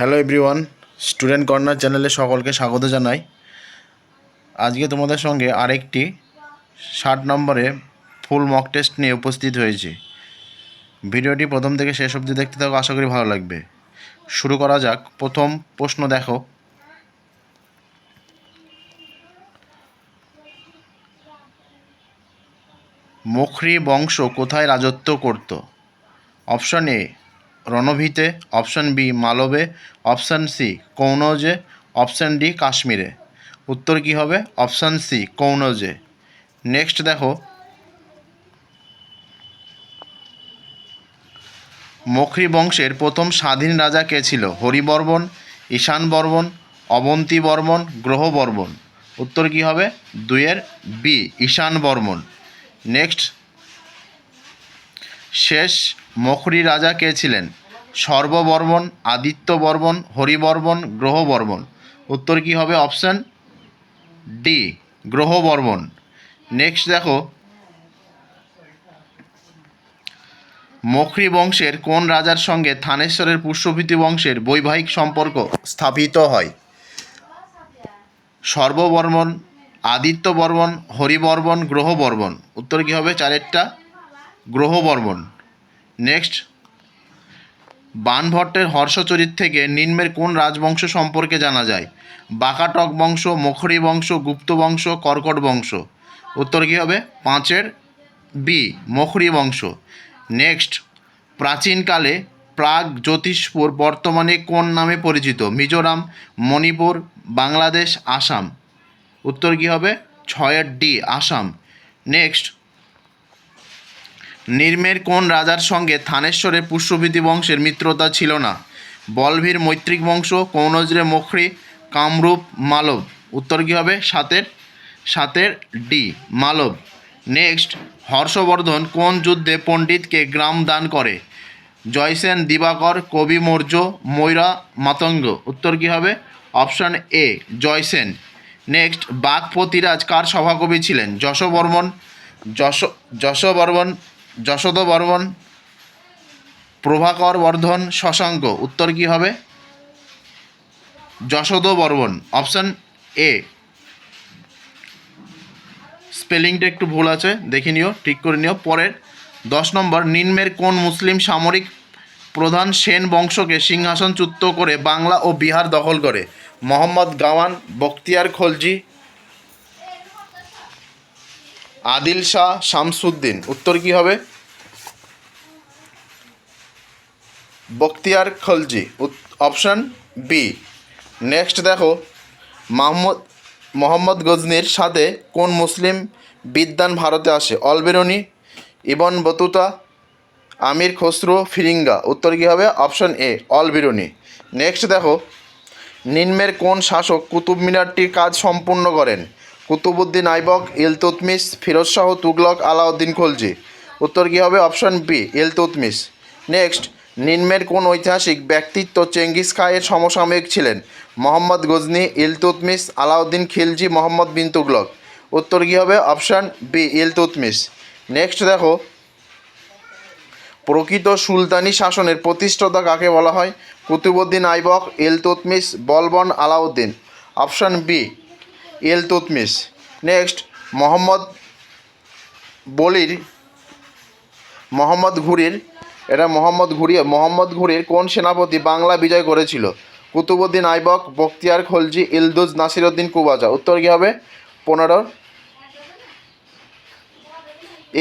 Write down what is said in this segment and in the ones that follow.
Hello everyone student corner চ্যানেলে সকলকে স্বাগত জানাই। আজকে তোমাদের সঙ্গে আরেকটি ষাট নম্বরে ফুল মক টেস্ট নিয়ে উপস্থিত হয়েছি। ভিডিওটি প্রথম থেকে শেষ অবধি দেখতে থাকো, আশা করি ভালো লাগবে। শুরু করা যাক, প্রথম প্রশ্ন দেখো। মুখরি বংশ কোথায় রাজত্ব করত? অপশন এ রণভীতে, অপশন বি, মালবে, অপশন সি, কৌনজে, অপশন ডি, কাশ্মীরে। উত্তর কী হবে? Option C, কৌনজে। নেক্সট দেখো। মখরি বংশের প্রথম স্বাধীন রাজা কে ছিল? হরিবর্মন, ঈশান বর্মন, অবন্তী বর্মন, গ্রহ বর্মন। উত্তর কী হবে? দুইয়ের বি, ঈশান বর্মন। নেক্সট। শেষ মখরি রাজা কে ছিলেন? সর্ববর্মন আদিত্য বর্মন হরিবর্মন গ্রহ বর্মন উত্তর কী হবে? অপশান ডি গ্রহ বর্মন নেক্সট দেখো। মখরি বংশের কোন রাজার সঙ্গে থানেশ্বরের পুষ্যভীতি বংশের বৈবাহিক সম্পর্ক স্থাপিত হয়? সর্ববর্মন আদিত্য বর্মন হরিবর্মন গ্রহ বর্মন উত্তর কী হবে? চারেরটা। গ্রহ বর্মন নেক্সট বানভট্টের হর্ষচরিত থেকে নিম্নের কোন রাজবংশ সম্পর্কে জানা যায়? বাকাটক বংশ, মখরি বংশ, গুপ্ত বংশ, কর্কট বংশ। উত্তর কী হবে? পাঁচের। বি মখরি বংশ। নেক্সট প্রাচীনকালে প্রাগ, জ্যোতিষপুর বর্তমানে কোন নামে পরিচিত? মিজোরাম, মণিপুর, বাংলাদেশ, আসাম। উত্তর কী হবে? ছয়ের ডি আসাম। নেক্সট নির্মের কোন রাজার সঙ্গে থানেশ্বরের পুষ্যভীতি বংশের মিত্রতা ছিল না? বলভীর মৈত্রিক বংশ, কৌনজরে মখরি, কামরূপ, মালব। উত্তর কী হবে? সাতের সাতের ডি, মালব। নেক্সট, হর্ষবর্ধন কোন যুদ্ধে পণ্ডিতকে গ্রাম দান করে? জয়সেন, দিবাকর, কবি মৌর্য, ময়রা, মাতঙ্গ। উত্তর কী হবে? অপশান এ, জয়সেন। নেক্সট, বাঘপতিরাজ কার সভাকবি ছিলেন? যশবর্মন, যশ, যশবর্মন যশোদ বর্মন, প্রভাকর বর্ধন, শশাঙ্ক। উত্তর কী হবে? যশোদ বর্মন। Option A. স্পেলিংটা একটু ভুল আছে, দেখে নিও, ঠিক করে নিও। পরের, দশ নম্বর, নিম্নের কোন মুসলিম সামরিক প্রধান সেন বংশকে সিংহাসনচ্যুত করে বাংলা ও বিহার দখল করে? মোহাম্মদ গাওয়ান, বখতিয়ার খলজি আদিল শাহ শামসুদ্দিন। উত্তর কী হবে? Bakhtiyar Khalji. Option B next দেখো, মাহমুদ মোহাম্মদ গজনির সাথে কোন মুসলিম বিদ্যান ভারতে আসে? Alberuni, Ibn Battuta, Amir Khusrau, ফিরিঙ্গা। উত্তর কী হবে? অপশান এ অলবিরনি। নেক্সট দেখো, নিম্নের কোন শাসক কুতুব মিনারটির কাজ সম্পূর্ণ করেন? কুতুবুদ্দিন আইবক ইলতুতমিস ফিরোজ শাহ, তুগলক, আলাউদ্দিন খলজি। উত্তর কী হবে? অপশান বি ইলতুতমিস নেক্সট, নিম্নের কোন ঐতিহাসিক ব্যক্তিত্ব চেঙ্গিস খায়ের সমসাময়িক ছিলেন? মোহাম্মদ গজনি ইলতুতমিস আলাউদ্দিন খিলজি, মোহাম্মদ বিন তুগলক। উত্তর কী হবে? অপশান বি ইলতুতমিস নেক্সট দেখো। প্রকৃত সুলতানি শাসনের প্রতিষ্ঠাতা কাকে বলা হয়? Qutubuddin Aibak Iltutmish Balban, Alauddin. Option B Iltutmish next Mohammad বলির, মোহাম্মদ ঘুরির। এটা মোহাম্মদ ঘুরি, মোহাম্মদ ঘুরির কোন সেনাপতি বাংলা বিজয় করেছিল? কুতুবুদ্দিন আইবক, বখতিয়ার খলজি, ইলদুজ নাসিরউদ্দিন কুবাজা। উত্তর কী হবে? পনেরো।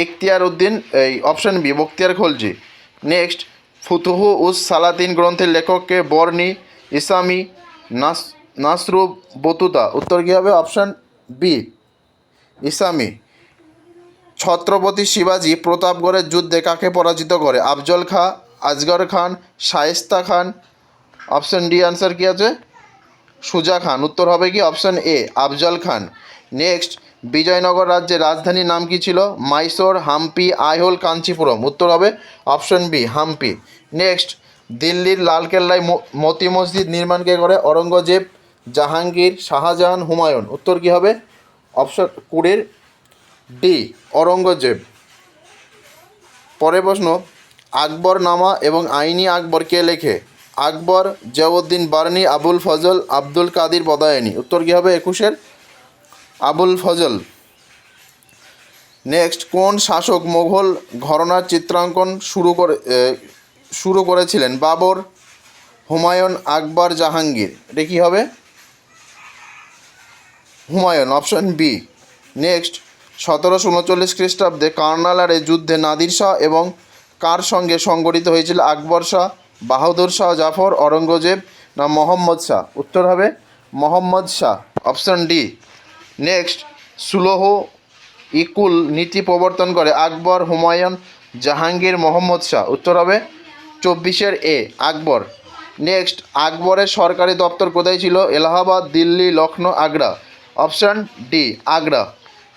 ইখতিয়ার উদ্দিন এই option B Bakhtiyar Khalji. Next Futuh us Salatin গ্রন্থের লেখককে বর্ণি ইসামি নাস নাসরু বতুতা উত্তর কী হবে অপশান বি ইসামি। ছত্রপতি শিবাজি প্রতাপগড়ের যুদ্ধে কাকে পরাজিত করে? Afzal Khan, Asghar Khan, Shaista Khan. Option D answer কী আছে? সুজা খান। উত্তর হবে কি? Option A Afzal Khan. Next Vijayanagar রাজ্যের রাজধানীর নাম কি ছিল? মাইসোর, হাম্পি, আইহোল, কাঞ্চিপুরম। উত্তর হবে অপশন বি হাম্পি। নেক্সট দিল্লির লালকেল্লায় মতি মসজিদ নির্মাণ কে করে? অরঙ্গজেব জাহাঙ্গীর শাহজাহান হুমায়ুন। উত্তর কী হবে? অপশন কুড়ির ডি অরঙ্গজেব পরের প্রশ্ন আকবর নামা এবং আইনি আকবর কে লেখে? আকবর, জিয়াউদ্দিন বার্নি, আবুল ফজল, আব্দুল কাদির বদায়নি উত্তর কী হবে একুশের? আবুল ফজল। নেক্সট, কোন শাসক মোঘল ঘরনার চিত্রাঙ্কন শুরু করে শুরু করেছিলেন? বাবর, হুমায়ুন, আকবর, জাহাঙ্গীর। এটা কী হবে? হুমায়ুন, অপশন বি নেক্সট সতেরোশো উনচল্লিশ খ্রিস্টাব্দে কার্নালারে যুদ্ধে নাদির শাহ এবং কার সঙ্গে সংগঠিত হয়েছিল আকবর শাহ, বাহাদুর শাহ, জাফর অরঙ্গজেব না মোহাম্মদ শাহ? উত্তর হবে Mohammad Shah. Option D next Sulh i Kul নীতি প্রবর্তন করে আকবর, হুমায়ুন, জাহাঙ্গীর, মোহাম্মদ শাহ। উত্তর হবে চব্বিশের এ, আকবর। নেক্সট আকবরের সরকারি দপ্তর কোথায় ছিল? Allahabad, Delhi, Lucknow, Agra. Option D, Agra.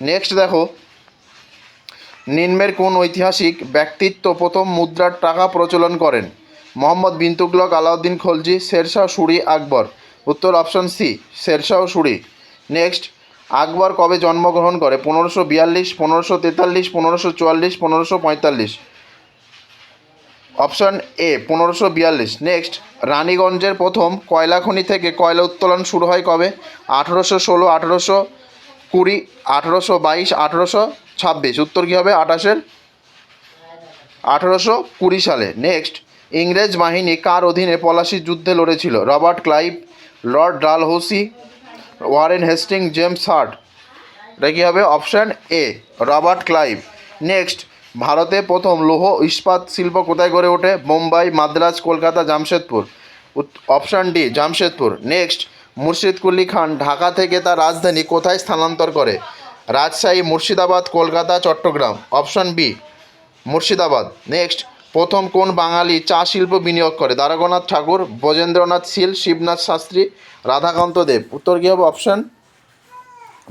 Next দেখো, নিম্নের কোন ঐতিহাসিক ব্যক্তিত্ব প্রথম মুদ্রার টাকা প্রচলন করেন? মোহাম্মদ বিন তুগলক আলাউদ্দিন খলজি, শেরশাহ সুরি, আকবর। উত্তর option C, Sher Shah Suri. Next Akbar কবে জন্মগ্রহণ করে? পনেরোশো বিয়াল্লিশ, পনেরোশো তেতাল্লিশ, পনেরোশো চুয়াল্লিশ, পনেরোশো পঁয়তাল্লিশ। অপশন এ, পনেরোশো বিয়াল্লিশ। নেক্সট, রানীগঞ্জের প্রথম কয়লা খনি থেকে কয়লা উত্তোলন শুরু হয় কবে? আঠেরোশো ষোলো, আঠেরোশো কুড়ি, আঠেরোশো বাইশ, আঠেরোশো ছাব্বিশ। উত্তর কী হবে? আঠাশের? আঠেরোশো কুড়ি সালে। নেক্সট, ইংরেজ বাহিনী কার অধীনে পলাশি যুদ্ধে লড়েছিল? Robert Clive, Lord Dalhousie, Warren Hasting, James Hart. এটা কী হবে? Option A, Robert Clive. Next ভারতে প্রথম লৌহ ইস্পাত শিল্প কোথায় গড়ে ওঠে? Mumbai, Madras, Kolkata, Jamshedpur. Option D Jamshedpur. Next Murshid Quli Khan, Dhaka থেকে তার রাজধানী কোথায় স্থানান্তর করে? Rajshahi, Murshidabad, Kolkata, Chittagong. Option B Murshidabad. Next প্রথম কোন বাঙালি চা শিল্প বিনিয়োগ করে? দ্বারকানাথ ঠাকুর ব্রজেন্দ্রনাথ শীল, শিবনাথ শাস্ত্রী, রাধাকান্ত দেব। উত্তর কী হবে? Option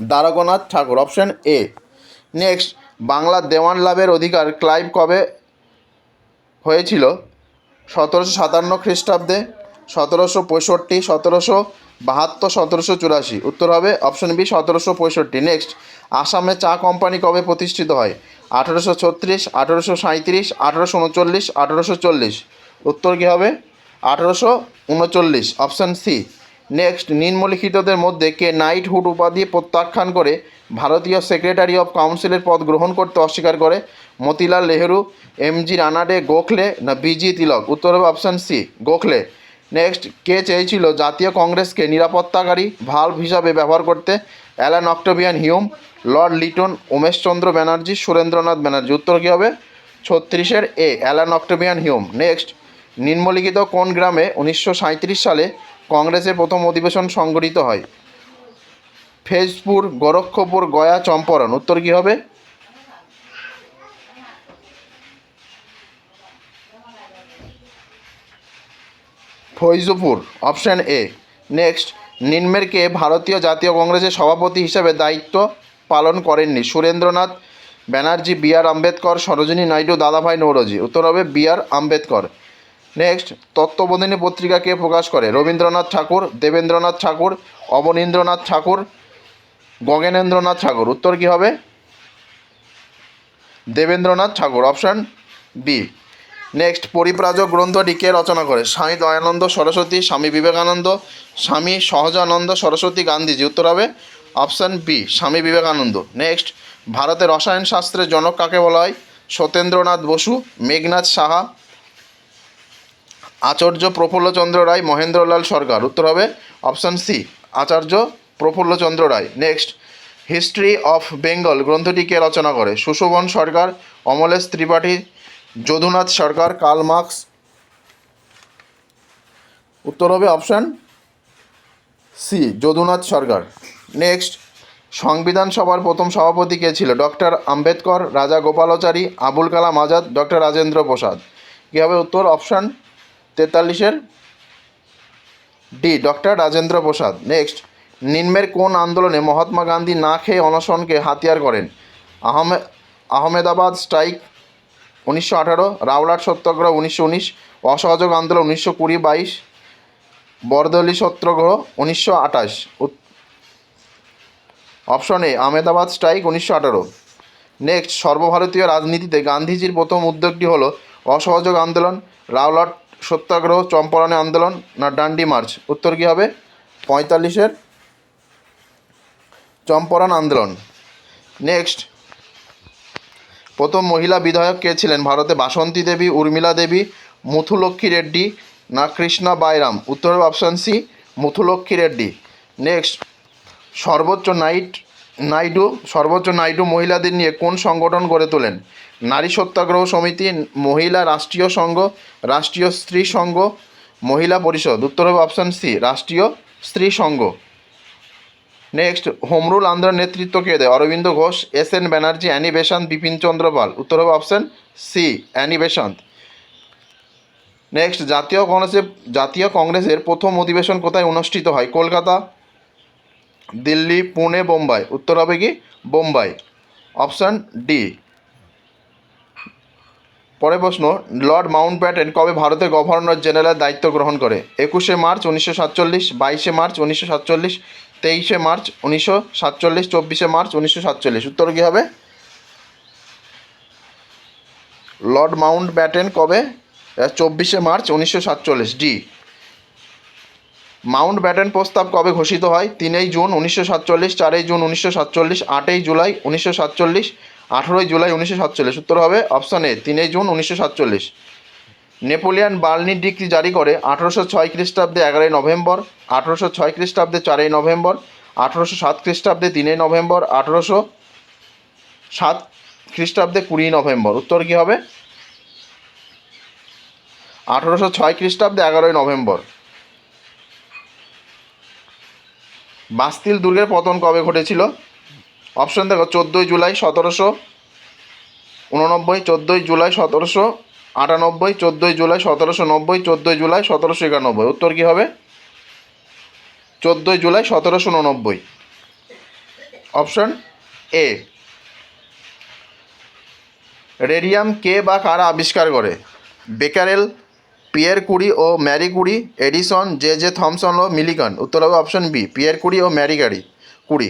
Dwarkanath Tagore. Option A next বাংলার দেওয়ান লাভের অধিকার ক্লাইভ কবে হয়েছিল? সতেরোশো সাতান্ন খ্রিস্টাব্দে, সতেরোশো পঁয়ষট্টি, সতেরোশো বাহাত্তর, সতেরোশো চুরাশি। উত্তর হবে অপশন বি, সতেরোশো পঁয়ষট্টি। নেক্সট, আসামে চা কোম্পানি কবে প্রতিষ্ঠিত হয়? আঠেরোশো ছত্রিশ, আঠেরোশো সাঁইত্রিশ, আঠেরোশো উনচল্লিশ, আঠেরোশো চল্লিশ। উত্তর কী হবে? আঠেরোশো উনচল্লিশ। অপশান সি নেক্সট নিম্নলিখিতদের মধ্যে কে নাইটহুড উপাধি প্রত্যাখ্যান করে ভারতীয় সেক্রেটারি অফ কাউন্সিলের পদ গ্রহণ করতে অস্বীকার করে, মতিলাল নেহেরু এমজি রানাডে, গোখলে না বিজি তিলক? উত্তর হবে অপশান সি গোখলে। নেক্সট কে চেয়েছিল জাতীয় কংগ্রেসকে নিরাপত্তাকারী ভাল্ব হিসাবে ব্যবহার করতে? Allan Octavian Hume, Lord Lytton Umeshchandra Banerjee, Surendranath Banerjee. উত্তর কী হবে? ছত্রিশের A, Allan Octavian Hume. Next নিম্নলিখিত কোন গ্রামে উনিশশো সাঁইত্রিশ সালে কংগ্রেসের প্রথম অধিবেশন সংগঠিত হয়। ফেজপুর, গোরক্ষপুর, গয়া, চম্পারণ। উত্তর কী হবে? ফৈজপুর, অপশান এ। নেক্সট, নিম্নেরকে ভারতীয় জাতীয় কংগ্রেসের সভাপতি হিসেবে দায়িত্ব পালন করেননি সুরেন্দ্রনাথ ব্যানার্জি, বি আর আম্বেদকর, সরোজিনী নাইডু, দাদাভাই নৌরজি। উত্তর হবে বি আর আম্বেদকর। নেক্সট তত্ত্ববোধিনী পত্রিকা কে প্রকাশ করে রবীন্দ্রনাথ ঠাকুর, দেবেন্দ্রনাথ ঠাকুর, অবনীন্দ্রনাথ ঠাকুর, গগনেন্দ্রনাথ ঠাকুর। উত্তর কী হবে? Debendranath Tagore option B next Paribrajak গ্রন্থটি কে রচনা করে? স্বামী দয়ানন্দ সরস্বতী, স্বামী বিবেকানন্দ, স্বামী সহজানন্দ সরস্বতী গান্ধীজি। উত্তর হবে option B Swami Vivekananda. Next ভারতের রসায়ন শাস্ত্রের জনক কাকে বলা হয়? সত্যেন্দ্রনাথ বসু, মেঘনাথ সাহা আচার্য প্রফুল্লচন্দ্র রায়, মহেন্দ্রলাল সরকার। উত্তর হবে option C, Acharya Prafullachandra Ray. Next history of Bengal গ্রন্থটি কে রচনা করে? Sushobhan Sarkar, Amalesh Tripathi, Jadunath Sarkar, Karl Marx. উত্তর হবে option C, Jadunath Sarkar. Next সংবিধান সভার প্রথম সভাপতি কে ছিল? Doctor Ambedkar, Raja Gopalachari, Abul Kalam Azad, doctor Rajendra Prasad. কী হবে উত্তর? Option তেতাল্লিশের D, doctor Rajendra Prasad. Next, নিম্নের কোন আন্দোলনে মহাত্মা গান্ধী না খেয়ে অনশনকে হাতিয়ার করেন? আহমে, আহমেদাবাদ স্ট্রাইক উনিশশো আঠারো, রাওলাট সত্যাগ্রহ উনিশশো উনিশ, অসহযোগ আন্দোলন উনিশশো কুড়ি বাইশ, বরদলি সত্যাগ্রহ উনিশশো আঠাশ। অপশন এ, আহমেদাবাদ স্ট্রাইক উনিশশো আঠারো। নেক্সট, সর্বভারতীয় রাজনীতিতে গান্ধীজির প্রথম উদ্যোগটি হলো অসহযোগ আন্দোলন, রাওলাট সত্যাগ্রহ, চম্পারণে আন্দোলন, না ডান্ডি মার্চ? উত্তর কী হবে? পঁয়তাল্লিশের চম্পারণ আন্দোলন। নেক্সট। প্রথম মহিলা বিধায়ক কে ছিলেন? ভারতে বাসন্তী দেবী, উর্মিলা দেবী, মুথুলক্ষ্মী রেড্ডি, না কৃষ্ণা বাইরাম? উত্তর option C, Muthulakshmi Reddy. Next. সর্বোচ্চ নাইট নাইডু, সর্বোচ্চ নাইডু মহিলাদের নিয়ে কোন সংগঠন গড়ে তোলেন? নারী সত্যাগ্রহ সমিতি, মহিলা রাষ্ট্রীয় সংঘ, রাষ্ট্রীয় স্ত্রী সংঘ, মহিলা পরিষদ। উত্তর হবে অপশান সি রাষ্ট্রীয় স্ত্রী সংঘ। নেক্সট হোমরুল আন্দোলন নেতৃত্ব কে দেয়? Aurobindo Ghosh, S N Banerjee, Annie Besant Bipin Chandra Pal. উত্তর হবে option C Annie Besant next জাতীয় কংগ্রেসের জাতীয় কংগ্রেসের প্রথম অধিবেশন কোথায় অনুষ্ঠিত হয়? কলকাতা, দিল্লি, পুনে, বোম্বাই। উত্তর হবে কি? বোম্বাই। অপশান ডি পরে প্রশ্ন, লর্ড মাউন্ট ব্যাটেন কবে ভারতের গভর্নর জেনারেলের দায়িত্ব গ্রহণ করে? একুশে মার্চ উনিশশো সাতচল্লিশ, বাইশে মার্চ উনিশশো সাতচল্লিশ, তেইশে মার্চ উনিশশো সাতচল্লিশ, চব্বিশে মার্চ উনিশশো সাতচল্লিশ। উত্তর কী হবে? লর্ড মাউন্ট ব্যাটেন কবে চব্বিশে মার্চ উনিশশো সাতচল্লিশ। ডি মাউন্ট ব্যাটেন প্রস্তাব কবে ঘোষিত হয়? তিনই জুন উনিশশো সাতচল্লিশ, চারই জুন উনিশশো সাতচল্লিশ, আটই জুলাই উনিশশো সাতচল্লিশ আঠেরোই জুলাই উনিশশো সাতচল্লিশ। উত্তর হবে অপশান এ, তিনই জুন উনিশশো সাতচল্লিশ। নেপোলিয়ান বার্নি ডিক্রি জারি করে আঠেরোশো ছয় খ্রিস্টাব্দে এগারোই নভেম্বর, আঠেরোশো ছয় খ্রিস্টাব্দে চারই নভেম্বর, আঠেরোশো সাত খ্রিস্টাব্দে তিনই নভেম্বর, আঠেরোশো সাত খ্রিস্টাব্দে কুড়ি নভেম্বর। উত্তর কী হবে? আঠেরোশো ছয় খ্রিস্টাব্দে এগারোই নভেম্বর। বাস্তিল দুর্গের পতন কবে ঘটেছিল? অপশন দেখো, চোদ্দোই জুলাই সতেরোশো উননব্বই, চোদ্দোই জুলাই সতেরোশো আটানব্বই, চোদ্দোই জুলাই সতেরোশো নব্বই, চোদ্দোই জুলাই সতেরোশো একানব্বই। উত্তর কী হবে? চোদ্দোই জুলাই সতেরোশো উননব্বই। অপশন এ রেডিয়াম কে বা কারা আবিষ্কার করে? বেকারেল পিয়ের কুড়ি ও Marie Curie Edison J J Thomson ও মিলিকন উত্তর হবে অপশন বি পিয়ের কুড়ি ও ম্যারি গাড়ি Curie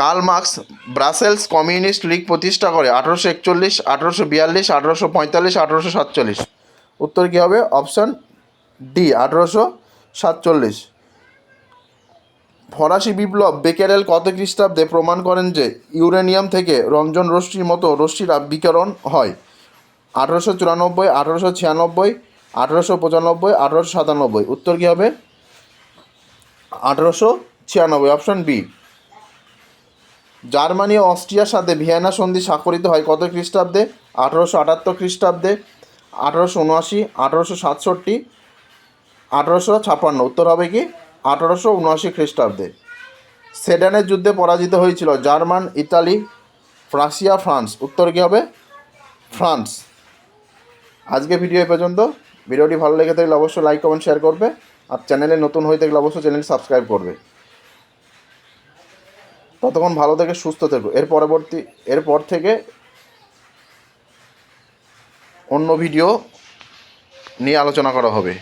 Karl Marx Brussels Communist League প্রতিষ্ঠা করে আঠারোশো একচল্লিশ, আঠারোশো বিয়াল্লিশ, আঠারোশো পঁয়তাল্লিশ, আঠারোশো সাতচল্লিশ। উত্তর কী হবে? অপশান ডি, আঠারোশো সাতচল্লিশ। ফরাসি বিপ্লব বেকেরেল কত খ্রিস্টাব্দে প্রমাণ করেন যে ইউরেনিয়াম থেকে রঞ্জন রশ্মির মতো রশ্মির বিকিরণ হয়? আঠারোশো চুরানব্বই, আঠারোশো ছিয়ানব্বই, আঠারোশো পঁচানব্বই, আঠারোশো সাতানব্বই। উত্তর কী হবে? আঠারোশো ছিয়ানব্বই। অপশান বি জার্মানি ও অস্ট্রিয়ার সাথে ভিয়েনা সন্ধি স্বাক্ষরিত হয় কত খ্রিস্টাব্দে? আঠারোশো আটাত্তর খ্রিস্টাব্দে, আঠারোশো উনআশি, আঠারোশো সাতষট্টি, আঠারোশো ছাপ্পান্ন। উত্তর হবে কি? আঠারোশো উনআশি খ্রিস্টাব্দে। সেডানের যুদ্ধে পরাজিত হয়েছিল জার্মান, ইতালি, রাশিয়া, ফ্রান্স। উত্তর কী হবে? ফ্রান্স। আজকে ভিডিও এই পর্যন্ত। ভিডিওটি ভালো লেগে থাকলে অবশ্যই লাইক, কমেন্ট, শেয়ার করবে। আর চ্যানেলে নতুন হয়ে থাকলে অবশ্যই চ্যানেল সাবস্ক্রাইব করবে। ততক্ষণ ভালো থেকে সুস্থ থেকো এর পরবর্তী এরপর থেকে অন্য ভিডিও নিয়ে আলোচনা করা হবে।